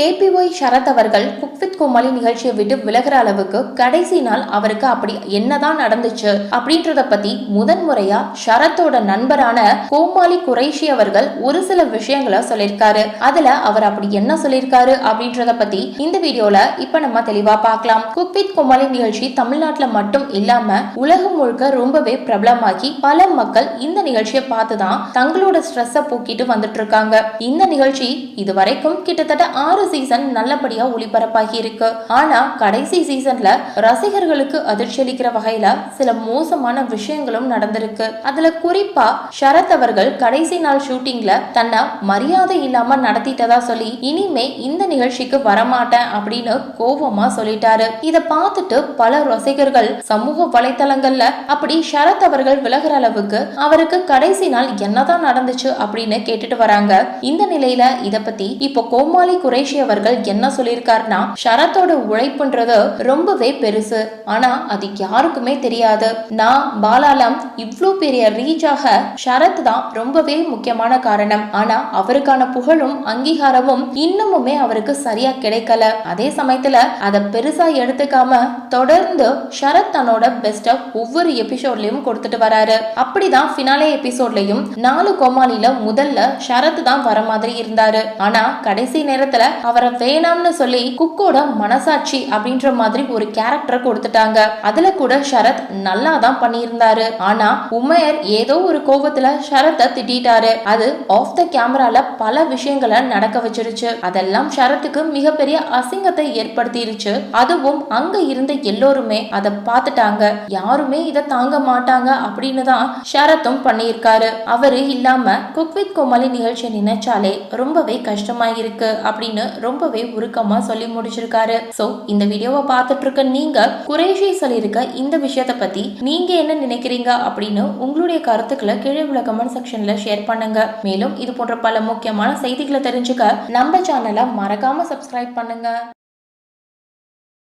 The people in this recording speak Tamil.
கேபிஒய் சரத் அவர்கள் குக்வித் கோமாளி நிகழ்ச்சியை விட்டு விலகிற அளவுக்கு கடைசி நாள் அவருக்கு அப்படி என்னதான் நடந்துச்சு அப்படின்றத பத்தி முதன்முறையா சரத்தோட நண்பரான கோமாளி குறைஷி அவர்கள் ஒரு சில விஷயங்களை சொல்லியிருக்காரு. அதுல அவர் அப்படி என்ன சொல்லியிருக்காரு அப்படின்றத பத்தி இந்த வீடியோல இப்ப நம்ம தெளிவா பார்க்கலாம். குக்வித் கோமாளி நிகழ்ச்சி தமிழ்நாட்டுல மட்டும் இல்லாம உலகம் முழுக்க ரொம்பவே பிரபலமாகி பல மக்கள் இந்த நிகழ்ச்சியை பார்த்து தான் தங்களோட ஸ்ட்ரெஸ்ஸை போக்கிட்டு வந்துட்டு இருக்காங்க. இந்த நிகழ்ச்சி இதுவரைக்கும் கிட்டத்தட்ட ஆறு சீசன் நல்லபடியா ஒளிபரப்பாகி இருக்கு. ஆனா கடைசி சீசன்ல ரசிகர்களுக்கு அதிர்ச்சி அளிக்கிற வகையில சில மோசமான விஷயங்களும் நடந்திருக்கு. அதுல குறிப்பா சரத் அவர்கள் கடைசி நாள் ஷூட்டிங்ல தன்னை மரியாதை இல்லாம நடத்திட்டதா சொல்லி இனிமே இந்த நிகழ்ச்சிக்கு வரமாட்டேன் அப்படின்னு கோபமா சொல்லிட்டாரு. இத பார்த்துட்டு பல ரசிகர்கள் சமூக வலைத்தளங்கள்ல அப்படி சரத் அவர்கள் விலகுற அளவுக்கு அவருக்கு கடைசி நாள் என்னதான் நடந்துச்சு அப்படின்னு கேட்டுட்டு வராங்க. இந்த நிலையில இத பத்தி இப்போ கோமாளி குரேஷி அவர்கள் என்ன சொல்லியிருக்காருன்னா சரத்தோட உழைப்புன்றது ரொம்பவே பெருசு. ஆனா அது யாருக்குமே தெரியாது. நான் பாலாலம் இவ்வளோ பெரிய ரீச்சாக சரத் தான் ரொம்பவே முக்கியமான காரணம். ஆனா அவருக்கான புகழும் அங்கீகாரமும் இன்னமுமே அவருக்கு சரியா கிடைக்கல. அதே சமயத்துல அதை பெருசா எடுத்துக்காம தொடர்ந்து சரத் தன்னோட பெஸ்ட ஒவ்வொரு எபிசோட்லயும் கொடுத்துட்டு வராரு. அப்படிதான் பினாலே எபிசோட்லயும் நாலு கோமாளில முதல்ல சரத் தான் வர மாதிரி இருந்தாரு. ஆனா கடைசி நேரத்துல அவரை வேணாம்னு சொல்லி குக்கோட மனசாட்சி அப்படின்ற மாதிரி ஒரு கேரக்டர் கொடுத்துட்டாங்க. அதுல கூட சரத் நல்லா தான் பண்ணியிருந்தாரு. ஆனா உமையர் ஏதோ ஒரு கோபத்துல சரத்தை திட்டாரு அது ஆஃப் த கேமரால பல விஷயங்களை நடக்க வச்சிருச்சு. அதெல்லாம் சரத்துக்கு மிகப்பெரிய அசிங்கத்தை ஏற்படுத்திருச்சு. அதுவும் அங்க இருந்த எல்லோருமே அதை பார்த்துட்டாங்க. யாருமே இதை தாங்க மாட்டாங்க அப்படின்னு தான் ஷரத்தும் பண்ணியிருக்காரு. அவரு இல்லாம குக் வித் கோமாளி நிகழ்ச்சியை நினைச்சாலே ரொம்பவே கஷ்டமா இருக்கு அப்படின்னு ரொம்பவே உருக்கமா சொல்லி முடிச்சிருக்காரு. சோ இந்த வீடியோவை பார்த்துட்டு இருக்க நீங்க குறைஷி சொல்லியிருக்க இந்த விஷயத்தை பத்தி நீங்க என்ன நினைக்கிறீங்க அப்படின்னு உங்களுடைய கருத்துக்களை கீழே உள்ள கமெண்ட் செக்ஷன்ல ஷேர் பண்ணுங்க. மேலும் இது போன்ற பல முக்கியமான செய்திகளை தெரிஞ்சுக்க நம்ம சேனலை மறக்காம சப்ஸ்கிரைப் பண்ணுங்க.